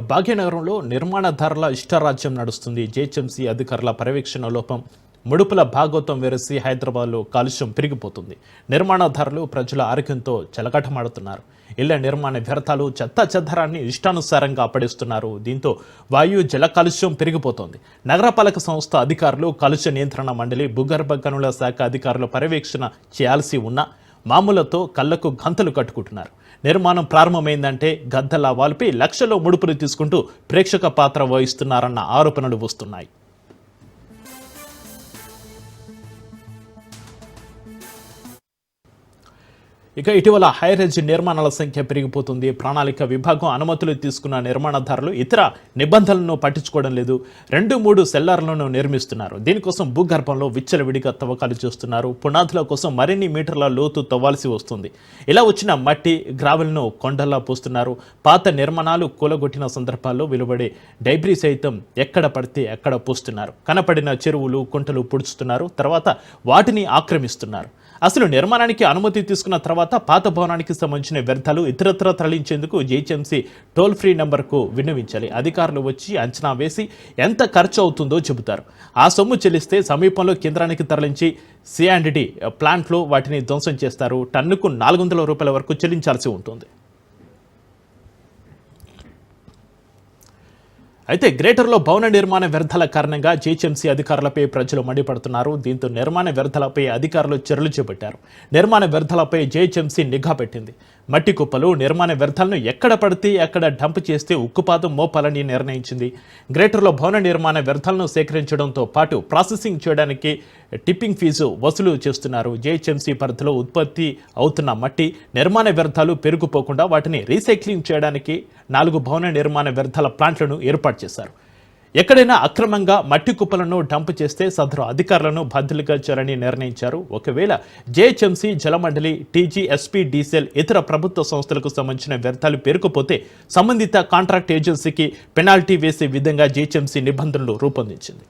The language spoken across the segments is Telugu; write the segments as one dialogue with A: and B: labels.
A: భాగ్యనగరంలో నిర్మాణ ధరల ఇష్టరాజ్యం నడుస్తుంది. జేహెచ్ఎంసీ అధికారుల పర్యవేక్షణ లోపం ముడుపుల భాగోతం వెరసి హైదరాబాద్లో కాలుష్యం పెరిగిపోతుంది. నిర్మాణదారులు ప్రజల ఆరోగ్యంతో చెలకటమాడుతున్నారు. ఇళ్ళ నిర్మాణ వ్యర్థాలు చెత్త చెద్దరాన్ని ఇష్టానుసారంగా అప్పడిస్తున్నారు దీంతో వాయు జల కాలుష్యం పెరిగిపోతోంది. నగరపాలక సంస్థ అధికారులు కాలుష్య నియంత్రణ మండలి భూగర్భ గనుల శాఖ అధికారులు పర్యవేక్షణ చేయాల్సి ఉన్నా మామూలతో కళ్ళకు గంతలు కట్టుకుంటున్నారు. నిర్మాణం ప్రారంభమైందంటే గద్దలా వాల్పి లక్షలో ముడుపులు తీసుకుంటూ ప్రేక్షక పాత్ర వహిస్తున్నారన్న ఆరోపణలు వస్తున్నాయి. ఇక ఇటీవల హైరేంజ్ నిర్మాణాల సంఖ్య పెరిగిపోతుంది. ప్రణాళిక విభాగం అనుమతులు తీసుకున్న నిర్మాణదారులు ఇతర నిబంధనలను పట్టించుకోవడం లేదు. రెండు మూడు సెల్లార్లను నిర్మిస్తున్నారు. దీనికోసం భూగర్భంలో విచ్చలవిడిగా తవ్వకాలు చేస్తున్నారు. పునాదుల కోసం మరిన్ని మీటర్ల లోతు తవ్వాల్సి వస్తుంది. ఇలా వచ్చిన మట్టి గ్రావెల్ను కొండల్లా పోస్తున్నారు. పాత నిర్మాణాలు కూలగొట్టిన సందర్భాల్లో వెలువడే డైబ్రీ సైతం ఎక్కడ పడితే ఎక్కడ పోస్తున్నారు. కనపడిన చెరువులు కుంటలు పుడుచుతున్నారు. తర్వాత వాటిని ఆక్రమిస్తున్నారు. అసలు నిర్మాణానికి అనుమతి తీసుకున్న తర్వాత పాత భవనానికి సంబంధించిన వ్యర్థాలు ఇతరత్ర తరలించేందుకు జేహెచ్ఎంసీ టోల్ ఫ్రీ నెంబర్కు విన్నవించాలి. అధికారులు వచ్చి అంచనా వేసి ఎంత ఖర్చు అవుతుందో చెబుతారు. ఆ సొమ్ము చెల్లిస్తే సమీపంలో కేంద్రానికి తరలించి సిఆండ్డి ప్లాంట్లో వాటిని ధ్వంసం చేస్తారు. టన్నుకు నాలుగు వందల రూపాయల వరకు చెల్లించాల్సి ఉంటుంది. అయితే గ్రేటర్లో భవన నిర్మాణ వ్యర్థాల కారణంగా జీహెచ్ఎంసీ అధికారులపై ప్రజలు మండిపడుతున్నారు. దీంతో నిర్మాణ వ్యర్థాలపై అధికారులు చర్యలు చేపట్టారు. నిర్మాణ వ్యర్థాలపై జీహెచ్ఎంసీ నిఘా పెట్టింది. మట్టి కుప్పలు నిర్మాణ వ్యర్థాలను ఎక్కడ పడితే అక్కడ డంప్ చేస్తే ఉక్కుపాతం మోపాలని నిర్ణయించింది. గ్రేటర్లో భవన నిర్మాణ వ్యర్థాలను సేకరించడంతో పాటు ప్రాసెసింగ్ చేయడానికి టిప్పింగ్ ఫీజు వసూలు చేస్తున్నారు. జీహెచ్ఎంసీ పరిధిలో ఉత్పత్తి అవుతున్న మట్టి నిర్మాణ వ్యర్థాలు పెరుగుపోకుండా వాటిని రీసైక్లింగ్ చేయడానికి నాలుగు భవన నిర్మాణ వ్యర్థాల ప్లాంట్లను ఏర్పాటు చేశారు. ఎక్కడైనా అక్రమంగా మట్టి కుప్పలను డంప్ చేస్తే సదరు అధికారులను బాధ్యులుగా చేయాలని నిర్ణయించారు. ఒకవేళ జేహెచ్ఎంసీ జలమండలి టీజీఎస్పీ డీసెల్ ఇతర ప్రభుత్వ సంస్థలకు సంబంధించిన వ్యర్థాలు పేరుకుపోతే సంబంధిత కాంట్రాక్ట్ ఏజెన్సీకి పెనాల్టీ వేసే విధంగా జేహెచ్ఎంసీ నిబంధనలు రూపొందించింది.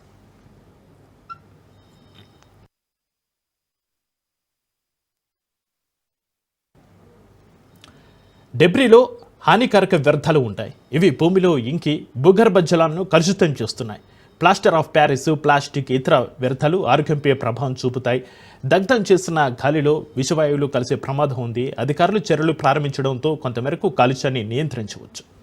A: డెబ్రీలో హానికారక వ్యర్థాలు ఉంటాయి. ఇవి భూమిలో ఇంకి భూగర్భ జలాలను కలుషితం చేస్తున్నాయి. ప్లాస్టర్ ఆఫ్ ప్యారిస్ ప్లాస్టిక్ ఇతర వ్యర్థాలు ఆరోగ్యంపై ప్రభావం చూపుతాయి. దగ్ధం చేసిన గాలిలో విషవాయువులు కలిసే ప్రమాదం ఉంది. అధికారులు చర్యలు ప్రారంభించడంతో కొంతమేరకు కాలుష్యాన్ని నియంత్రించవచ్చు.